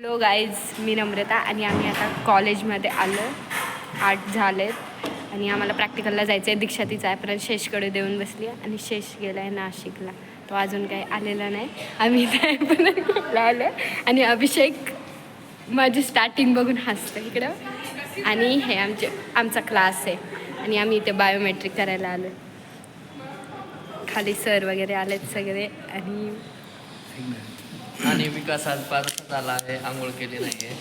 Hello guys मी नम्रता आणि आम्ही आता कॉलेजमध्ये आलो. आठ झालेत. आणि आम्हाला प्रॅक्टिकलला जायचं आहे दीक्षा तिचा आहे. परत शेषकडे देऊन बसली आहे. आणि शेष गेला आहे नाशिकला. तो अजून काही आलेला नाही. आम्ही इथे आलो. आणि अभिषेक माझी स्टार्टिंग बघून हसतं इकडं. आणि हे आमचे आमचा क्लास आहे. आणि आम्ही इथे बायोमेट्रिक करायला आलो खाली सर वगैरे आलेत सगळे. आणि आणि विकास आज पाच आला आहे आंघोळ केली नाहीये.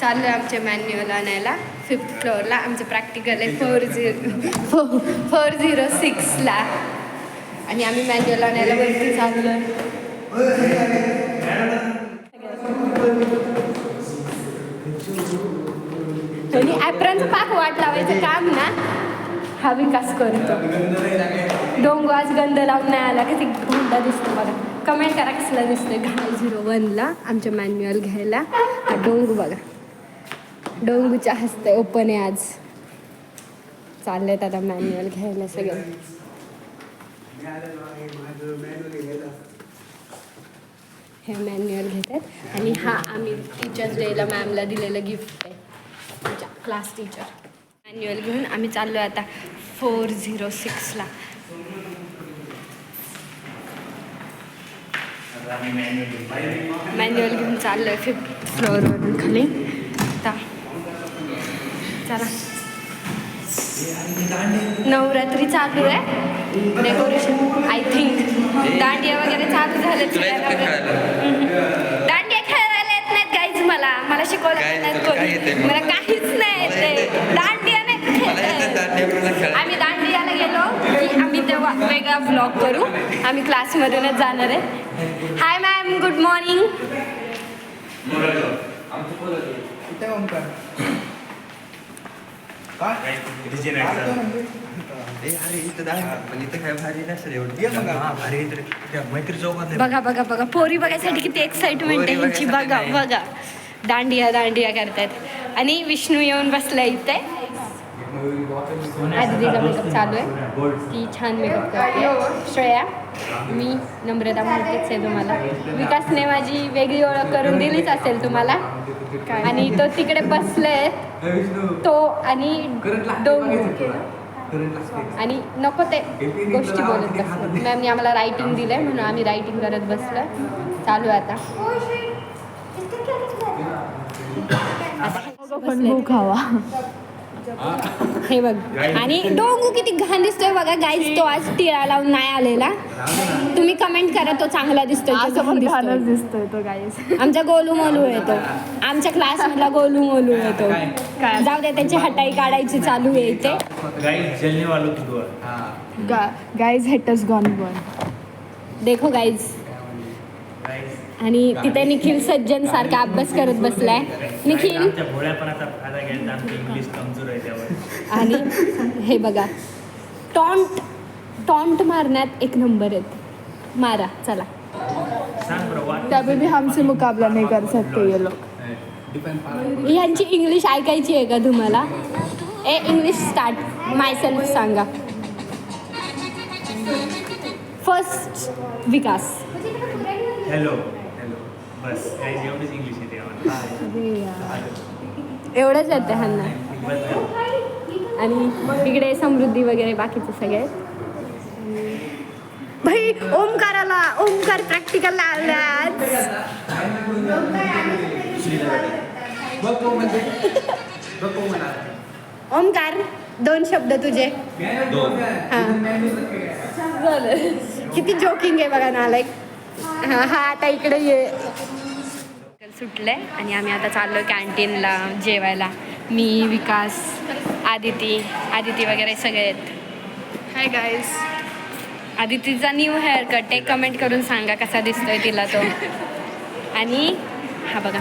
चाललो आमच्या मॅन्युअल आणायला. फिफ्थ फ्लोअरला आमचं प्रॅक्टिकल आहे. फोर झिरो फोर झिरो सिक्सला आणि आम्ही मॅन्युअल आणायला वरती चाललो आणि ॲप्रनचं पाक वाट लावायचं काम ना. हा विकास करतो. डोंगू आज गंध लावून नाही आला. किती हुंडा दिसतो बघा कमेंट करा कसला दिसतोय घाल झिरो वनला आमच्या मॅन्युअल घ्यायला. हा डोंगू बघा. डोंगूच्या हस्ते ओपन आहे आज. चाललेत आता मॅन्युअल घ्यायला सगळे. हे मॅन्युअल घेतात. आणि हा आम्ही टीचर्स डेला मॅमला दिलेलं गिफ्ट आहे. आमच्या क्लास टीचर मॅन्युअल घेऊन आम्ही चाललो आता फोर झिरो सिक्सला मॅन्युअल घेऊन चाललो आहे फिफ्थ फ्लोअरवरून खाली. आता. चला. नवरात्री चालू आहे. डेकोरेशन आय थिंक दांडिया वगैरे चालू झाले येतं? दांडिया खेळायला येत नाहीत काहीच मला. मला शिकवलं काय नाही तुला काय कोणी. येतंय मग? मला काहीच नाही मला येते येतंय. दांडिया नाही मला येतं खेळता दांडिया पण खेळायला. आम्ही दांडियाला गेलो की आम्ही वेगळा ब्लॉग करू. आम्ही क्लासमधूनच जाणार आहे. Hi ma'am good morning. हा. बघा बघा बघा. पोरी बघायसाठी किती एक्साइटमेंट आहे. ह्यांची बघा. बघा. दांडिया दांडिया करतात आणि विष्णू येऊन बसला इथे. आदितीचा मेकअप चालू आहे ती छान मेकअप करते. श्रेया मी नम्रता माहितीच आहे तुम्हाला. विकासने माझी वेगळी ओळख करून दिलीच असेल तुम्हाला. आणि तो तिकडे बसले तो आणि आणि नको ते गोष्टी बोलत बसलो. मॅमनी आम्हाला रायटिंग दिलंय म्हणून आम्ही रायटिंग करत बसलो चालू आहे आता. खावा. हे बघ. आणि डोंगू किती घाण दिसतोय बघा. गाईज तो आज टिळा लावून नाही आलेला. तुम्ही कमेंट करा तो चांगला दिसतोय तो गाईस आमचा गोलू मोलू येतो. आमच्या क्लास मधला गोलू मोलू येतो? जाऊ दे त्याची हटाई काढायची चालू आहे इथे. गाइस जलने वालों की दुआ गाईज हेटस गॉन वन देखो गाईज गाइस आणि तिथे निखिल सज्जन सारखा अभ्यास करत बसलाय. निखिल? आमच्या भोळ्यापणाचा फायदा घ्यायचा आमची इंग्लिश कमजोर आहे त्यावर. आणि हे बघा टॉन्ट टॉन्ट मारण्यात एक नंबर आहेत. मारा चला. सांग बरं वाट तभी भी हमसे मुकाबला नहीं कर सकते ये लोग ह्यांची इंग्लिश ऐकायची आहे का तुम्हाला? ए इंग्लिश स्टार्ट माय सेल्फ सांगा. फर्स्ट विकास. हॅलो हॅलो बस गाइस एवढीच इंग्लिश येते आम्हाला. एवढंच येते ह्यांना आणि इकडे समृद्धी वगैरे बाकीचे सगळे. भाई ओमकाराला ओमकार प्रॅक्टिकलला आलाच ओमकार दोन शब्द तुझे. हां. किती जोकिंग आहे बघा नालायक हां हा आता इकडे ये. सुटलंय आणि आम्ही आता चाललो कॅन्टीनला जेवायला. मी विकास आदिती आदिती वगैरे सगळे आहेत. हाय गाईज आदितीचा न्यू हेअर कट आहे कमेंट करून सांगा कसा दिसतोय तिला तो. आणि हा बघा.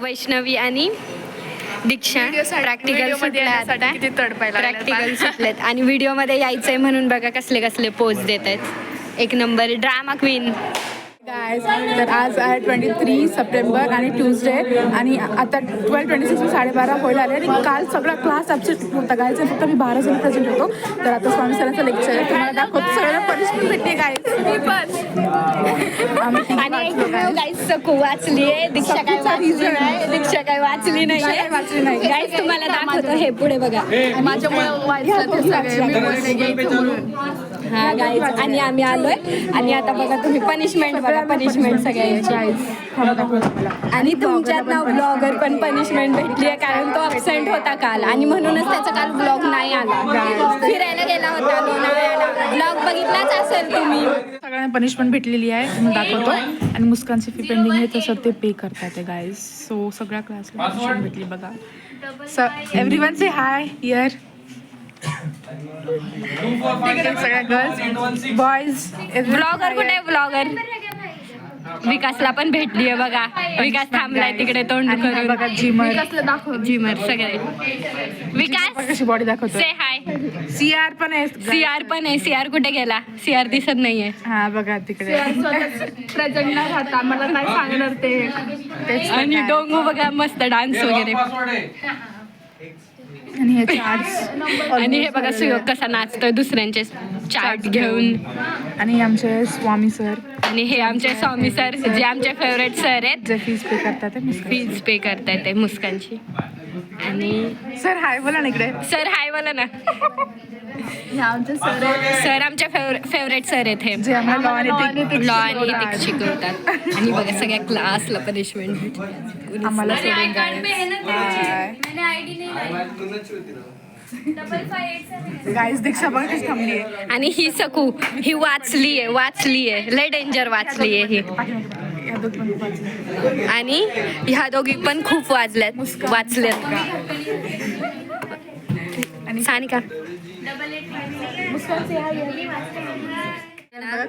वैष्णवी आणि दीक्षा प्रॅक्टिकल. प्रॅक्टिकल सुटलेत आणि व्हिडिओमध्ये यायचंय म्हणून बघा कसले कसले पोस्ट देत आहेत एक नंबर ड्रामा क्वीन गायज तर आज आहे ट्वेंटी थ्री सप्टेंबर आणि ट्यूजडे आणि आता ट्वेल्व ट्वेंटी सिक्स साडेबारा होईल आले आणि काल सगळा क्लास ॲब्सेंट होता गायज आणि फक्त मी बारा जण प्रेझेंट होतो. तर आता स्वामी सरांचं लेक्चर आहे. तुम्हाला दाखवतो सगळ्यांना पनिशमेंट भेटते गायज सकू वाचली आहे दीक्षा काय वाचली नाही दीक्षा काय वाचली नाही वाचली नाही. गाईस तुम्हाला दाखवतो हे पुढे बघा. माझ्यामुळे हा गाईज आणि आम्ही आलोय. आणि आता बघा तुम्ही पनिशमेंट बघा पनिशमेंट सगळ्यांची. आणि तुमच्यात ना ब्लॉगर पण पनिशमेंट भेटली आहे कारण तो अबसेंट होता काल. आणि म्हणूनच त्याचा काल ब्लॉग नाही आला. फिरायला गेला होता लोणावळ्याला. ब्लॉग बघितलाच असेल तुम्ही. सगळ्यांना पनिशमेंट भेटलेली आहे म्हणून दाखवतो. आणि मुस्कानची फी पेंडिंग आहे तसं ते पे करतात गाईज सो सगळ्या क्लासला भेटली बघा. स everyone say hi year सगळ्या गर्ल्स बॉईज ब्लॉगर कुठे ब्लॉगर विकासला पण भेटली आहे बघा. विकास थांबलाय तिकडे तोंड करून. बघा जिमर जिमर सगळे. विकास? कशी बॉडी दाखवतो से हाय सी आर पण आहे. सी आर पण आहे. सी आर कुठे गेला? सी आर दिसत नाहीये. हा बघा तिकडे. प्रेझेंट नाही राहता मला नाही सांगणार ते. आणि डोंगू बघा मस्त डान्स वगैरे. आणि हे चार्ट्स आणि हे बघा सुयोग कसा नाचतोय दुसऱ्यांचे चार्ट घेऊन. आणि आमचे स्वामी सर. आणि हे आमचे स्वामी सर जे आमचे फेवरेट सर आहेत जे फीज पे करतात. फीज पे करतायत ते मुस्कानची. आणि सर हाय बोला ना इकडे. सर हाय बोला ना. आमचे सर सर आमचे फेवरेट सर आहेत हे. जे आम्हाला लॉ आणि ethics लॉ आणि शिकवतात. ethics शिकवतात. आणि बघा सगळ्या क्लासला पनिशमेंट आम्हाला सोडून गाईज दीक्षा बघा कशी थांबली आहे आणि ही सकू ही वाचली आहे वाचली आहे लय डेंजर वाचली आहे ही या दोघी पण खूप वाचल्या. आणि ह्या दोघी पण खूप वाजल्यात वाचल्यात. आणि सानिका.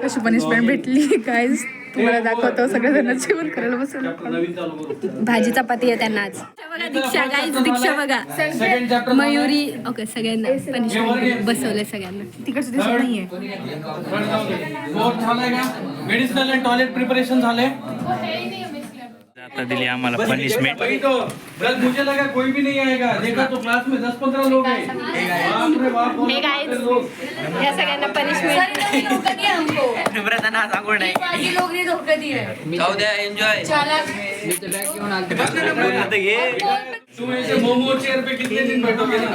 कशी पनिशमेंट भेटली? गाईज तुम्हाला दाखवतो सगळेजण जेवण करायला बसले भाजी चपाती आहे त्यांना आज. बघा दीक्षा गाईज दीक्षा बघा. मयुरी ओके सगळ्यांना पनिशमेंट बसवलंय सगळ्यांना. तिकडचं दिसत नाहीये. मेडिसिनल अँड टॉयलेट प्रिपरेशन झाले आता दिली आम्हाला पनिशमेंट वही तो कल मुझे लगा कोई भी नहीं आएगा। देखा तो क्लास में दस पंद्रह लोग हैं। बाप रे बाप हे गाईज या सगळ्यांना पनिशमेंट नम्रताना नाही. जाऊ द्या एन्जॉय तुम ऐसे मोमो चेयर पे कितने दिन बैठोगे ना?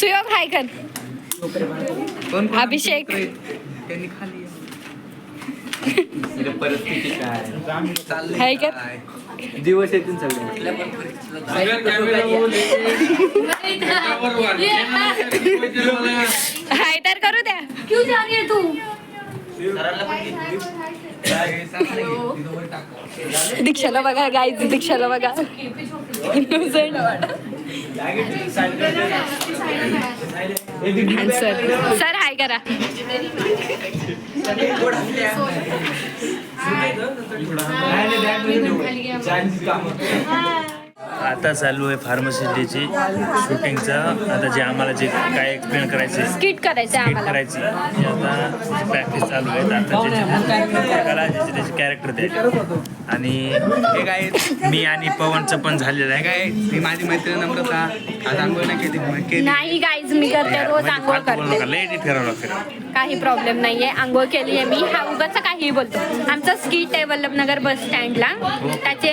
सुयोग हाय कर. अभिषेक. त्यांनी खाली परिस्थिती काय? हाय कर दिवस येतील सगळे. लेके हाय तर करू द्या. क्यों जा रही है तू? दीक्षाला बघा गाईज दीक्षाला बघा. सर सर हाय करा आता चालू आहे फार्मसी डेची शूटिंगचं आता जे आम्हाला जे काय एक्सप्लेन करायचे स्किट करायचं स्किट आम्हाला. करायची हे आता प्रॅक्टिस चालू आहे. आता प्रत्येकाला ज्याचे त्याचे कॅरेक्टर द्यायचे आणि हे काय मी आणि पवनचं पण झालेलं आहे. काय मी माझी मैत्रीण नम्रता आज आंघोळ नाही केली नाही गाईज मी करते रोज आंघोळ करते. एडिट करावं लागतं काही प्रॉब्लेम नाहीये. आंघोळ केली आहे मी. हा उगाच काही बोलतो. आमचं स्किट आहे वल्लभनगर बस स्टँडला त्याचे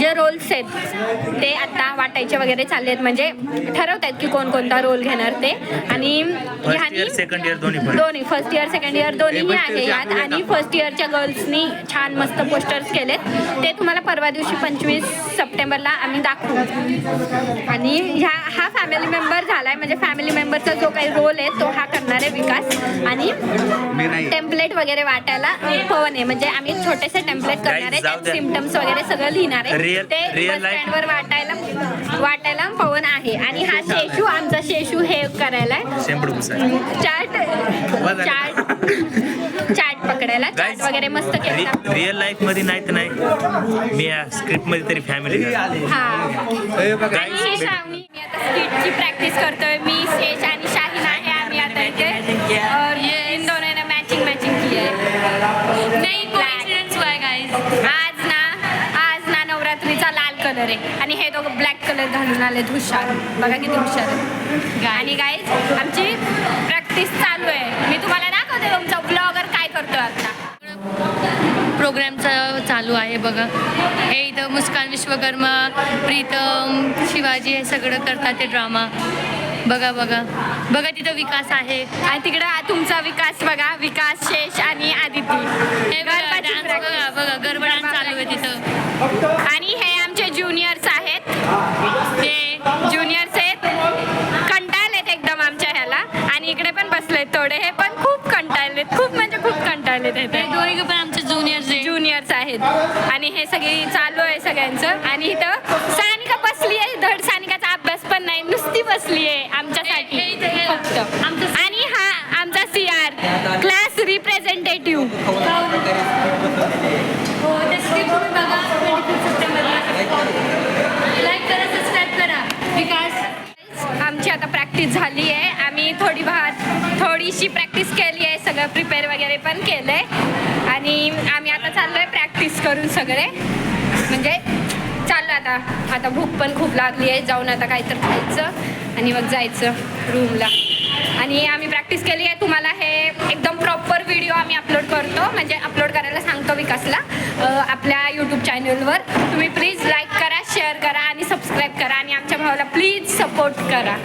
जे रोल्स आहेत ते आता वाटायचे वगैरे चालले आहेत म्हणजे ठरवत आहेत की कोणकोणता रोल घेणार ते. आणि दोन्ही फर्स्ट इयर सेकंड इयर दोन्हीही आहे यात. आणि फर्स्ट इयरच्या गर्ल्सनी छान मस्त पोस्टर्स केलेत. ते तुम्हाला परवा दिवशी पंचवीस सप्टेंबरला आम्ही दाखवू. आणि ह्या हा फॅमिली मेंबर झालाय. म्हणजे फॅमिली मेंबरचा जो काही रोल आहे तो हा करणार आहे विकास. आणि टेम्पलेट वगैरे वाटायला पवन आहे. म्हणजे आम्ही छोटेसे टेम्पलेट करणार आहे त्यात. सिमटम्स वगैरे सगळं लिहिणार आहे. ते स्टँडवर वाटायला वाटायला पवन आहे. आणि हा शेशू आमचा शेशू हे करायला चार्ट चार्ट चार्ट पकडायला. चार्ट वगैरे मस्त केला. रिअल लाईफमध्ये नाही तर नाही मी या स्क्रिप्टमध्ये तरी फॅमिली आणि श्रावणी मी आता स्किटची प्रॅक्टिस करतोय. मी शेष आणि शाहीन आहे आम्ही आता इथे. कलर आहे. आणि हे दोघं ब्लॅक कलर घालून आलेत हुशार. बघा किती हुशार आणि गाईज आमची प्रॅक्टिस चालू आहे. मी तुम्हाला दाखवते तुमचा ब्लॉगर काय करतो आता. प्रोग्रामचं चालू आहे बघा. हे इथं मुस्कान विश्वकर्मा प्रीतम शिवाजी हे सगळं करतात ते ड्रामा बघा बघा. बघा तिथं विकास आहे. आणि तिकडं तुमचा विकास बघा. विकास शेष आणि आदिती. हे बघा. बघा बघा. गरबा डान्स चालू आहे तिथं. आणि हे आमचे ज्युनियर्स आहेत ते ज्युनियर्स आहेत कंटाळलेत एकदम आमच्या ह्याला आणि इकडे पण बसलेत थोडे हे पण खूप कंटाळलेत खूप म्हणजे खूप कंटाळलेत हे हे दोघे पण आमचे ज्युनियर्स आहे ज्युनियर्स आहेत. आणि हे सगळी चालू आहे सगळ्यांचं. आणि इथं सानिका बसली आहे. धड सानिकाचा अभ्यास पण नाही. नुसती बसली आहे आमच्यासाठी. फक्त. आणि हा आमचा सी आर क्लास रिप्रेझेंटेटिव्ह हो ते स्किप तुम्ही बघा. 25 सप्टेंबरला लाईक करा सबस्क्राईब करा. विकास आमची आता प्रॅक्टिस झाली आहे. आम्ही थोडी भात थोडीशी प्रॅक्टिस केली आहे. सगळं प्रिपेअर वगैरे पण केलं आहे आणि आम्ही आता चाललो आहे प्रॅक्टिस करून सगळे. म्हणजे चाललं आता. आता भूक पण खूप लागली आहे. जाऊन आता काहीतरी खायचं आणि मग जायचं रूमला आणि आम्ही प्रॅक्टिस केली आहे. तुम्हाला हे एकदम प्रॉपर व्हिडिओ आम्ही अपलोड करतो. म्हणजे अपलोड करायला सांगतो विकासला. आपल्या यूट्यूब चॅनलवर तुम्ही प्लीज लाईक करा शेअर करा आणि सबस्क्राईब करा. आणि आमच्या भावाला प्लीज सपोर्ट करा.